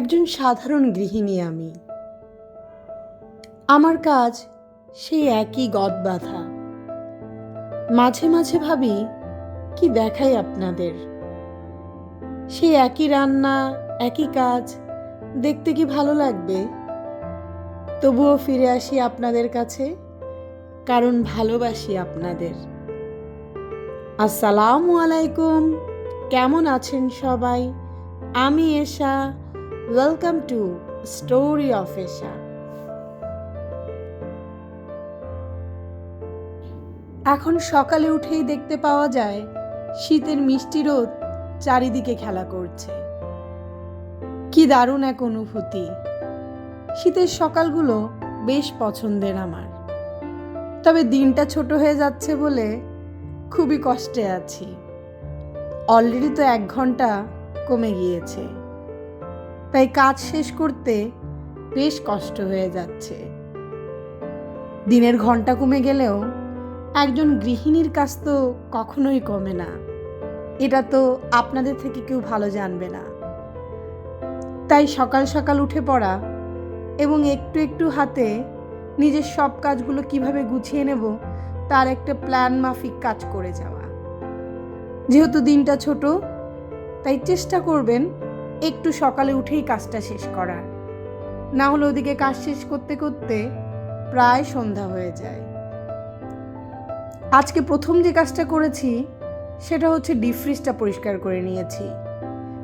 একজন সাধারণ গৃহিণী আমি। আমার কাজ সেই একই গদ বাঁধা। মাঝে মাঝে ভাবি, কি দেখাই আপনাদের? সেই একই রান্না, একই কাজ, দেখতে কি ভালো লাগবে? তবুও ফিরে আসি আপনাদের কাছে, কারণ ভালোবাসি আপনাদের। আসসালামু আলাইকুম, কেমন আছেন সবাই? আমি Esha welcome to story of Esha এখন সকালে উঠেই দেখতে পাওয়া যায়, শীতের মিষ্টি রোদ চারিদিকে খেলা করছে। কি দারুণ এক অনুভূতি। শীতের সকালগুলো বেশ পছন্দের আমার। তবে দিনটা ছোট হয়ে যাচ্ছে বলে খুবই কষ্টে আছি। অলরেডি তো এক ঘণ্টা কমে গিয়েছে। তাই কাজ শেষ করতে বেশ কষ্ট হয়ে যাচ্ছে। দিনের ঘণ্টা কমে গেলেও একজন গৃহিণীর কাজ তো কখনোই কমে না। এটা তো আপনাদের থেকে কেউ ভালো জানবে না। তাই সকাল সকাল উঠে পড়া এবং একটু একটু হাতে নিজের সব কাজগুলো কীভাবে গুছিয়ে নেব তার একটা প্ল্যান মাফিক কাজ করে যাওয়া। যেহেতু দিনটা ছোট, তাই চেষ্টা করবেন একটু সকালে উঠেই কাজটা শেষ করার। না হলে ওদিকে কাজ শেষ করতে করতে প্রায় সন্ধ্যা হয়ে যায়। আজকে প্রথম যে কাজটা করেছি, সেটা হচ্ছে ডিপ ফ্রিজটা পরিষ্কার করে নিয়েছি।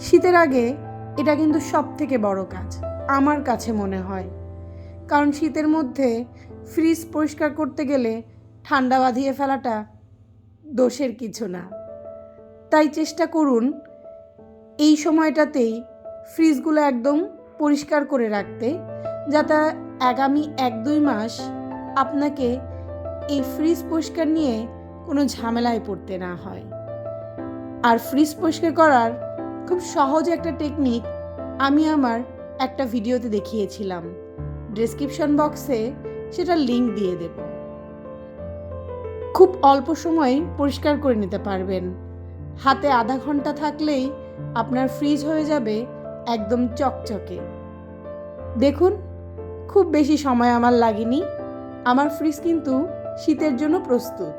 শীতের আগে এটা কিন্তু সব থেকে বড় কাজ, আমার কাছে মনে হয়। কারণ শীতের মধ্যে ফ্রিজ পরিষ্কার করতে গেলে ঠান্ডা বাঁধিয়ে ফেলাটা দোষের কিছু না। তাই চেষ্টা করুন এই সময়টাতেই ফ্রিজগুলো একদম পরিষ্কার করে রাখতে, যাতে আগামী এক দুই মাস আপনাকে এই ফ্রিজ পরিষ্কার নিয়ে কোনো ঝামেলায় পড়তে না হয়। আর ফ্রিজ পরিষ্কার করার খুব সহজ একটা টেকনিক আমি আমার একটা ভিডিওতে দেখিয়েছিলাম। ডেসক্রিপশন বক্সে সেটা লিংক দিয়ে দেব। খুব অল্প সময়ে পরিষ্কার করে নিতে পারবেন। হাতে আধা ঘণ্টা থাকলেই আপনার ফ্রিজ হয়ে যাবে একদম চকচকে। দেখুন, খুব বেশি সময় আমার লাগেনি। আমার ফ্রিজ কিন্তু শীতের জন্য প্রস্তুত।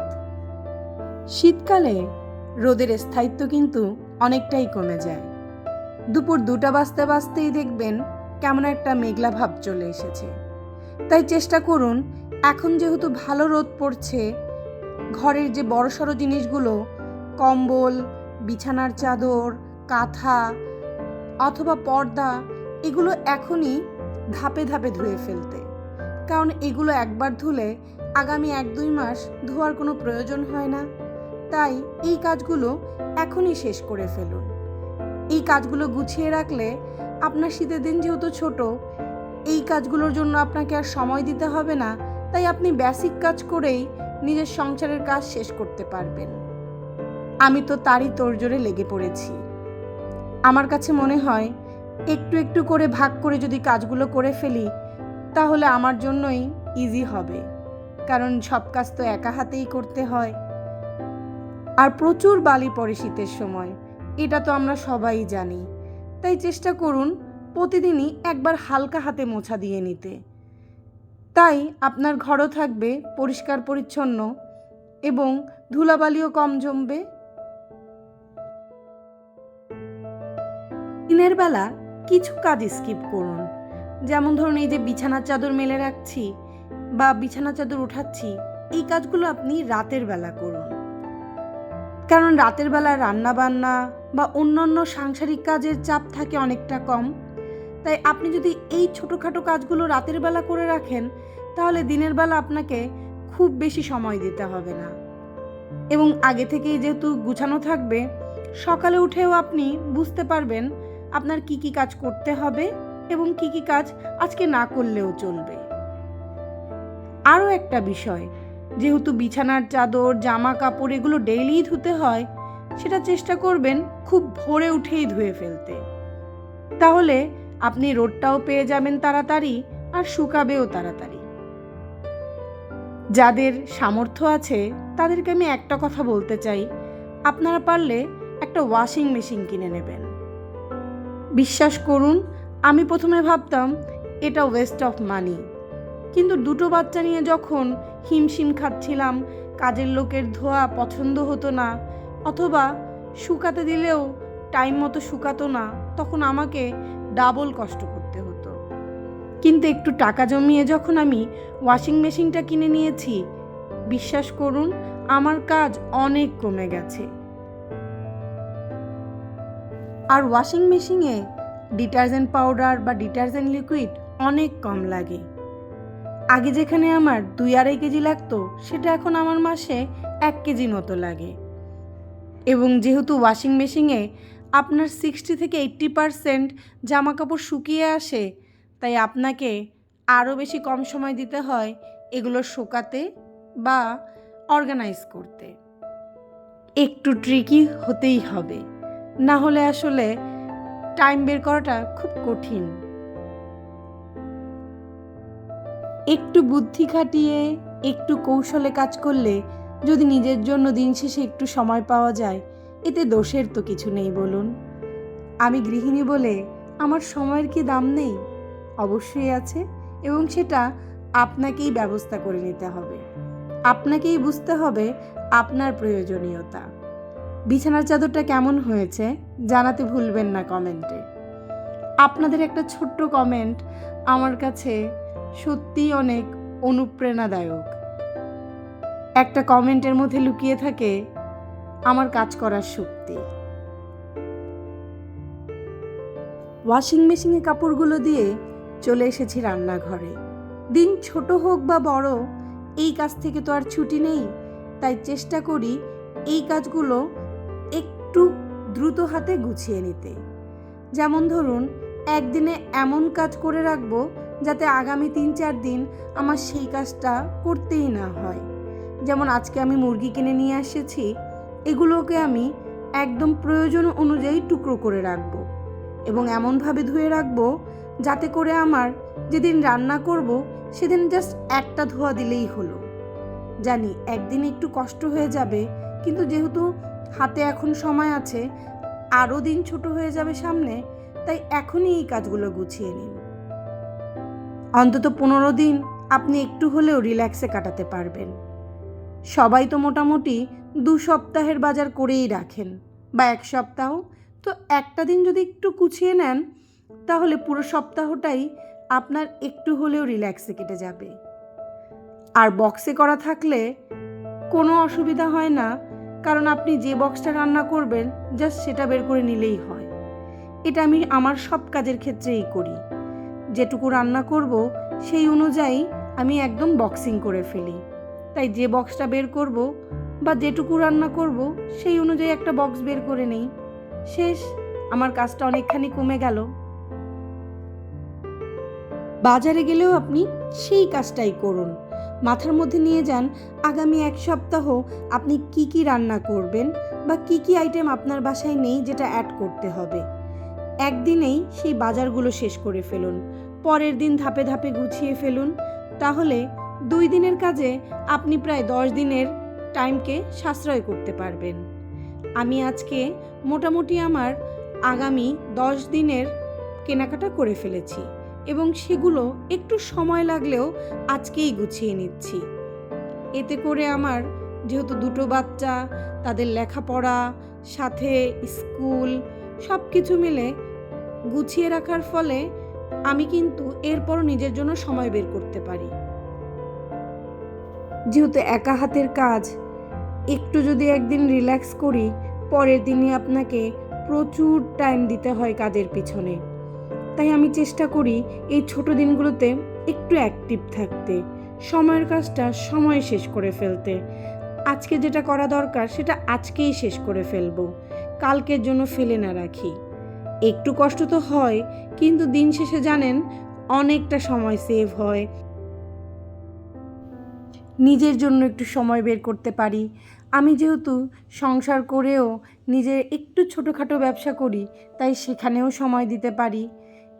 শীতকালে রোদের স্থায়িত্ব কিন্তু অনেকটাই কমে যায়। দুপুর দুটা বাজতে বাজতেই দেখবেন কেমন একটা মেঘলা ভাব চলে এসেছে। তাই চেষ্টা করুন, এখন যেহেতু ভালো রোদ পড়ছে, ঘরের যে বড়সড় জিনিসগুলো, কম্বল, বিছানার চাদর কাঁথা অথবা পর্দা এগুলো এখনই ধাপে ধাপে ধুয়ে ফেলতে। কারণ এগুলো একবার ধুলে আগামী এক দুই মাস ধোয়ার কোনো প্রয়োজন হয় না। তাই এই কাজগুলো এখনই শেষ করে ফেলুন। এই কাজগুলো গুছিয়ে রাখলে আপনার শীতের দিন যেহেতু ছোট, এই কাজগুলোর জন্য আপনাকে আর সময় দিতে হবে না। তাই আপনি বেসিক কাজ করেই নিজের সংসারের কাজ শেষ করতে পারবেন। আমি তো তারই তোড়জোড়ে লেগে পড়েছি। আমার কাছে মনে হয়, একটু একটু করে ভাগ করে যদি কাজগুলো করে ফেলি, তাহলে আমার জন্যই ইজি হবে। কারণ সব কাজ তো একা হাতেই করতে হয়। আর প্রচুর বালি পড়ে শীতের সময়, এটা তো আমরা সবাই জানি। তাই চেষ্টা করুন প্রতিদিনই একবার হালকা হাতে মোছা দিয়ে নিতে। তাই আপনার ঘরও থাকবে পরিষ্কার পরিচ্ছন্ন এবং ধুলাবালিও কম জমবে। দিনের বেলা কিছু কাজ স্কিপ করুন। যেমন ধরুন এই যে বিছানার চাদর মেলে রাখছি বা বিছানা চাদর উঠাচ্ছি, এই কাজগুলো আপনি রাতের বেলা করুন। কারণ রাতের বেলা রান্না বান্না বা অন্যান্য সাংসারিক কাজের চাপ থাকে অনেকটা কম। তাই আপনি যদি এই ছোটোখাটো কাজগুলো রাতের বেলা করে রাখেন, তাহলে দিনের বেলা আপনাকে খুব বেশি সময় দিতে হবে না। এবং আগে থেকেই যেহেতু গুছানো থাকবে, সকালে উঠেও আপনি বুঝতে পারবেন আপনার কি কি কাজ করতে হবে এবং কি কি কাজ আজকে না করলেও চলবে? আরও একটা বিষয়, যেহেতু বিছানার চাদর জামা কাপড় এগুলো ডেইলি ধুতে হয়, সেটা চেষ্টা করবেন খুব ভোরে উঠেই ধুয়ে ফেলতে। তাহলে আপনি রোডটাও পেয়ে যাবেন তাড়াতাড়ি আর শুকাবেও তাড়াতাড়ি। যাদের সামর্থ্য আছে, তাদেরকে আমি একটা কথা বলতে চাই, আপনারা পারলে একটা ওয়াশিং মেশিন কিনে নেবেন। বিশ্বাস করুন, আমি প্রথমে ভাবতাম, এটা ওয়েস্ট অফ মানি কিন্তু দুটো বাচ্চা নিয়ে যখন হিমশিম খাচ্ছিলাম, কাজের লোকের ধোয়া পছন্দ হতো না, অথবা শুকাতে দিলেও টাইম মতো শুকাতো না, তখন আমাকে ডাবল কষ্ট করতে হতো। কিন্তু একটু টাকা জমিয়ে যখন আমি ওয়াশিং মেশিনটা কিনে নিয়েছি, বিশ্বাস করুন, আমার কাজ অনেক কমে গেছে। আর ওয়াশিং মেশিনে ডিটারজেন্ট পাউডার বা ডিটারজেন্ট লিকুইড অনেক কম লাগে। আগে যেখানে আমার দুই আড়াই কেজি লাগতো, সেটা এখন আমার মাসে এক কেজি মতো লাগে। এবং যেহেতু ওয়াশিং মেশিনে আপনার সিক্সটি থেকে এইট্টি পারসেন্ট জামা কাপড় শুকিয়ে আসে, তাই আপনাকে আরও বেশি কম সময় দিতে হয় এগুলো শোকাতে বা অর্গানাইজ করতে। একটু ট্রিকি হতেই হবে। না হলে আসলে টাইম বের করাটা খুব কঠিন। একটু বুদ্ধি খাটিয়ে, একটু কৌশলে কাজ করলে যদি নিজের জন্য দিন শেষে একটু সময় পাওয়া যায়, এতে দোষের তো কিছু নেই বলুন। আমি গৃহিণী বলে আমার সময়ের কি দাম নেই? অবশ্যই আছে এবং সেটা আপনাকেই ব্যবস্থা করে নিতে হবে। আপনাকেই বুঝতে হবে আপনার প্রয়োজনীয়তা। বিছানার চাদরটা কেমন হয়েছে জানাতে ভুলবেন না কমেন্টে। আপনাদের একটা ছোট্ট কমেন্ট আমার কাছে সত্যিই অনেক অনুপ্রেরণাদায়ক। একটা কমেন্টের মধ্যে লুকিয়ে থাকে আমার কাজ করার শক্তি। ওয়াশিং মেশিনে কাপড়গুলো দিয়ে চলে এসেছি রান্নাঘরে। দিন ছোট হোক বা বড়, এই কাজ থেকে তো আর ছুটি নেই। তাই চেষ্টা করি এই কাজগুলো একটু দ্রুত হাতে গুছিয়ে নিতে। যেমন ধরুন, একদিনে এমন কাজ করে রাখব যাতে আগামী তিন চার দিন আমার সেই কাজটা করতেই না হয়। যেমন আজকে আমি মুরগি কিনে নিয়ে এসেছি, এগুলোকে আমি একদম প্রয়োজন অনুযায়ী টুকরো করে রাখব এবং এমনভাবে ধুয়ে রাখব যাতে করে আমার যেদিন রান্না করব সেদিন জাস্ট একটা ধোয়া দিলেই হলো। জানি একদিন একটু কষ্ট হয়ে যাবে, কিন্তু যেহেতু হাতে এখন সময় আছে, আরও দিন ছোট হয়ে যাবে সামনে, তাই এখনই এই কাজগুলো গুছিয়ে নিন। অন্তত পনেরো দিন আপনি একটু হলেও রিল্যাক্সে কাটাতে পারবেন। সবাই তো মোটামুটি দু সপ্তাহের বাজার করেই রাখেন, বা এক সপ্তাহ। তো একটা দিন যদি একটু গুছিয়ে নেন, তাহলে পুরো সপ্তাহটাই আপনার একটু হলেও রিল্যাক্সে কেটে যাবে। আর বক্সে করা থাকলে কোনো অসুবিধা হয় না কারণ আপনি যে বক্সটা রান্না করবেন জাস্ট সেটা বের করে নিলেই হয়। এটা আমি আমার সব কাজের ক্ষেত্রেই করি। যেটুকু রান্না করব, সেই অনুযায়ী আমি একদম বক্সিং করে ফেলি। তাই যে বক্সটা বের করব বা যেটুকু রান্না করব, সেই অনুযায়ী একটা বক্স বের করে নেই। শেষ, আমার কাজটা অনেকখানি কমে গেল। বাজারে গেলেও আপনি সেই কাজটাই করুন। মাথার মধ্যে নিয়ে যান, আগামী এক সপ্তাহ আপনি কি কি রান্না করবেন বা কি কি আইটেম আপনার বাসায় নেই যেটা অ্যাড করতে হবে। একদিনেই সেই বাজারগুলো শেষ করে ফেলুন। পরের দিন ধাপে ধাপে গুছিয়ে ফেলুন। তাহলে দুই দিনের কাজে আপনি প্রায় দশ দিনের টাইমকে সাশ্রয় করতে পারবেন। আমি আজকে মোটামুটি আমার আগামী দশ দিনের কেনাকাটা করে ফেলেছি। এবং সেগুলো একটু সময় লাগলেও আজকেই গুছিয়ে নিচ্ছি। এতে করে আমার যেহেতু দুটো বাচ্চা, তাদের লেখাপড়া, সাথে স্কুল সব কিছু মিলে গুছিয়ে রাখার ফলে আমি কিন্তু এরপরও নিজের জন্য সময় বের করতে পারি। যেহেতু একা হাতের কাজ, একটু যদি একদিন রিল্যাক্স করি, পরের দিনই আপনাকে প্রচুর টাইম দিতে হয় কাজের পিছনে। তাই আমি চেষ্টা করি এই ছোট দিনগুলোতে একটু অ্যাক্টিভ থাকতে, সময়ের কাজটা সময়ে শেষ করে ফেলতে। আজকে যেটা করা দরকার সেটা আজকেই শেষ করে ফেলব, কালকের জন্য ফেলে না রাখি। একটু কষ্ট তো হয়, কিন্তু দিন শেষে জানেন অনেকটা সময় সেভ হয়। নিজের জন্য একটু সময় বের করতে পারি। আমি যেহেতু সংসার করেও নিজের একটু ছোটোখাটো ব্যবসা করি, তাই সেখানেও সময় দিতে পারি।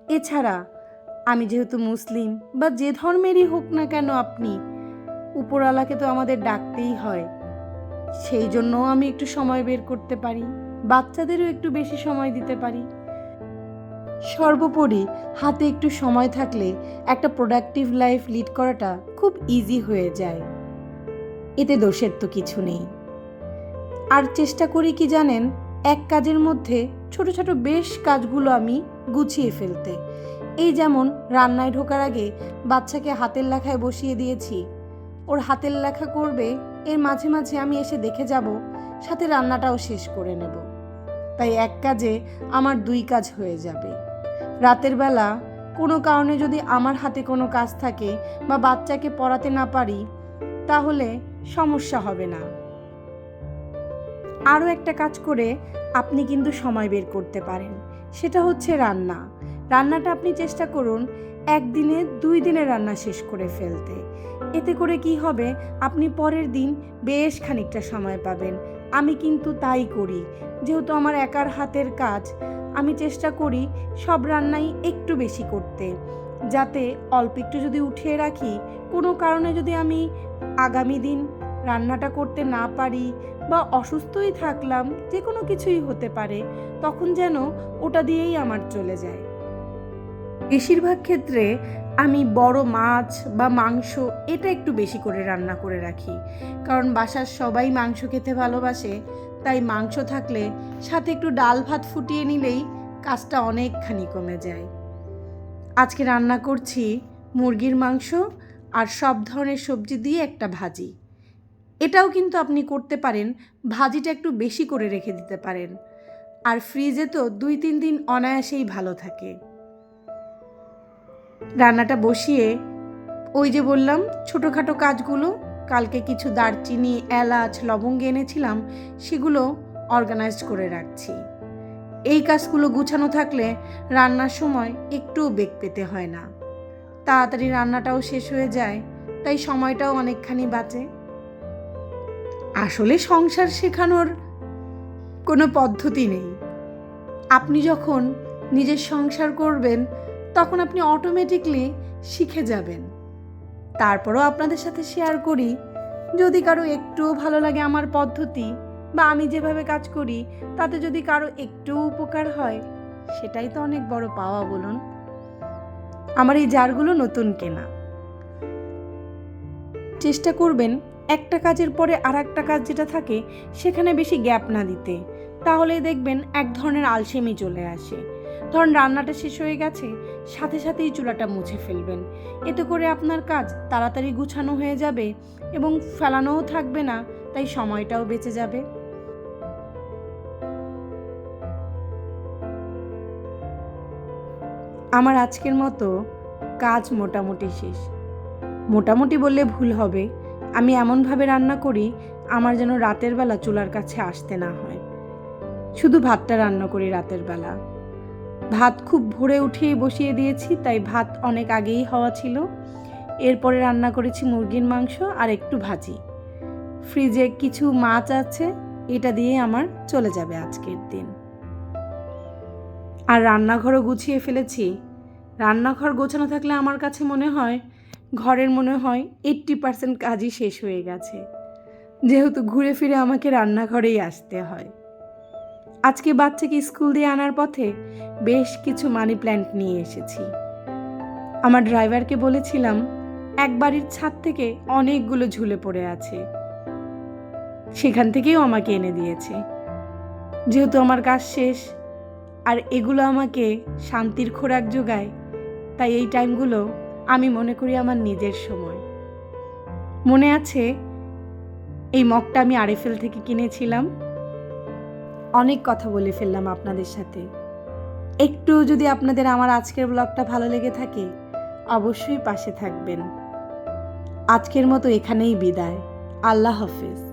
এছাড়া, আমি যেহেতু মুসলিম, বা যে ধর্মেরই হোক না কেন আপনি, উপরওয়ালাকে তো আমাদের ডাকতেই হয়। সেই জন্যও আমি একটু সময় বের করতে পারি, বাচ্চাদেরও একটু বেশি সময় দিতে পারি। সর্বোপরি, হাতে একটু সময় থাকলে একটা প্রোডাক্টিভ লাইফ লিড করাটা খুব ইজি হয়ে যায়। এতে দোষের তো কিছু নেই। আর চেষ্টা করি কি জানেন, এক কাজের মধ্যে ছোট ছোট বেশ কাজগুলো আমি গুছিয়ে ফেলতে। এই যেমন রান্নায় ঢোকার আগে বাচ্চাকে হাতের লেখায় বসিয়ে দিয়েছি। ওর হাতের লেখা করবে, এর মাঝে মাঝে আমি এসে দেখে যাব, সাথে রান্নাটাও শেষ করে নেব। তাই এক কাজে আমার দুই কাজ হয়ে যাবে। রাতের বেলা কোনো কারণে যদি আমার হাতে কোনো কাজ থাকে বা বাচ্চাকে পড়াতে না পারি, তাহলে সমস্যা হবে না। আরও একটা কাজ করে আপনি কিন্তু সময় বের করতে পারেন। সেটা হচ্ছে রান্না। রান্নাটা আপনি চেষ্টা করুন একদিনে দুই দিনে রান্না শেষ করে ফেলতে। এতে করে কি হবে? আপনি পরের দিন বেশ খানিকটা সময় পাবেন। আমি কিন্তু তাই করি। যেহেতু আমার একার হাতের কাজ, আমি চেষ্টা করি সব রান্নাই একটু বেশি করতে। যাতে অল্প একটু যদি উঠিয়ে রাখি, কোনো কারণে যদি আমি আগামী দিন রান্নাটা করতে না পারি বা অসুস্থই থাকলাম যে কোনো কিছুই হতে পারে, তখন যেন ওটা দিয়েই আমার চলে যায়। বেশিরভাগ ক্ষেত্রে আমি বড় মাছ বা মাংস এটা একটু বেশি করে রান্না করে রাখি। কারণ বাসার সবাই মাংস খেতে ভালোবাসে, তাই মাংস থাকলে সাথে একটু ডাল ভাত ফুটিয়ে নিলেই কাজটা অনেকখানি কমে যায়। আজকে রান্না করছি মুরগির মাংস আর সব ধরনের সবজি দিয়ে একটা ভাজি। এটাও কিন্তু আপনি করতে পারেন, ভাজিটা একটু বেশি করে রেখে দিতে পারেন। আর ফ্রিজে তো দুই তিন দিন অনায়াসেই ভালো থাকে। রান্নাটা বসিয়ে ওই যে বললাম, ছোটোখাটো কাজগুলো, কালকে কিছু দারচিনি, এলাচ, লবঙ্গ এনেছিলাম, সেগুলো অর্গানাইজড করে রাখছি। এই কাজগুলো গুছানো থাকলে রান্নার সময় একটুও বেগ পেতে হয় না। তাড়াতাড়ি রান্নাটাও শেষ হয়ে যায়, তাই সময়টাও অনেকখানি বাঁচে। আসলে সংসার শেখানোর কোনো পদ্ধতি নেই। আপনি যখন নিজের সংসার করবেন, তখন আপনি অটোমেটিকলি শিখে যাবেন। তারপরও আপনাদের সাথে শেয়ার করি, যদি কারও একটুও ভালো লাগে আমার পদ্ধতি বা আমি যেভাবে কাজ করি, তাতে যদি কারও একটু উপকার হয়, সেটাই তো অনেক বড় পাওয়া বলুন। আমার এই জারগুলো নতুন কেনা। চেষ্টা করবেন একটা কাজের পরে আর একটা কাজ যেটা থাকে, সেখানে বেশি গ্যাপ না দিতে। তাহলে দেখবেন এক ধরনের আলসেমি চলে আসে। ধরুন রান্নাটা শেষ হয়ে গেছে, সাথে সাথেই চুলাটা মুছে ফেলবেন। এতে করে আপনার কাজ তাড়াতাড়ি গুছানো হয়ে যাবে এবং ফেলানোও থাকবে না, তাই সময়টাও বেঁচে যাবে। আমার আজকের মতো কাজ মোটামুটি শেষ। মোটামুটি বললে ভুল হবে আমি এমনভাবে রান্না করি, আমার যেন রাতের বেলা চুলার কাছে আসতে না হয়। শুধু ভাতটা রান্না করি রাতের বেলা। ভাত খুব ভোরে উঠিয়ে বসিয়ে দিয়েছি, তাই ভাত অনেক আগেই হওয়া ছিল। এরপরে রান্না করেছি মুরগির মাংস আর একটু ভাজি। ফ্রিজে কিছু মাছ আছে, এটা দিয়ে আমার চলে যাবে আজকের দিন। আর রান্নাঘরও গুছিয়ে ফেলেছি। রান্নাঘর গোছানো থাকলে আমার কাছে মনে হয় ঘরের মনে হয় এইট্টি পার্সেন্ট কাজই শেষ হয়ে গেছে। যেহেতু ঘুরে ফিরে আমাকে রান্নাঘরেই আসতে হয়। আজকে বাচ্চাকে স্কুল দিয়ে আনার পথে বেশ কিছু মানি প্ল্যান্ট নিয়ে এসেছি। আমার ড্রাইভারকে বলেছিলাম, এক বাড়ির ছাদ থেকে অনেকগুলো ঝুলে পড়ে আছে। সেখান থেকেও আমাকে এনে দিয়েছে। যেহেতু আমার কাজ শেষ, আর এগুলো আমাকে শান্তির খোরাক যোগায়, তাই এই টাইমগুলো আমি মনে করি আমার নিজের সময়। মনে আছে এই মগটা আমি আরএফএল থেকে কিনেছিলাম। অনেক কথা বলে ফেললাম আপনাদের সাথে। একটু যদি আপনাদের আমার আজকের ব্লগটা ভালো লেগে থাকে, অবশ্যই পাশে থাকবেন। আজকের মতো এখানেই বিদায়। আল্লাহ হাফেজ।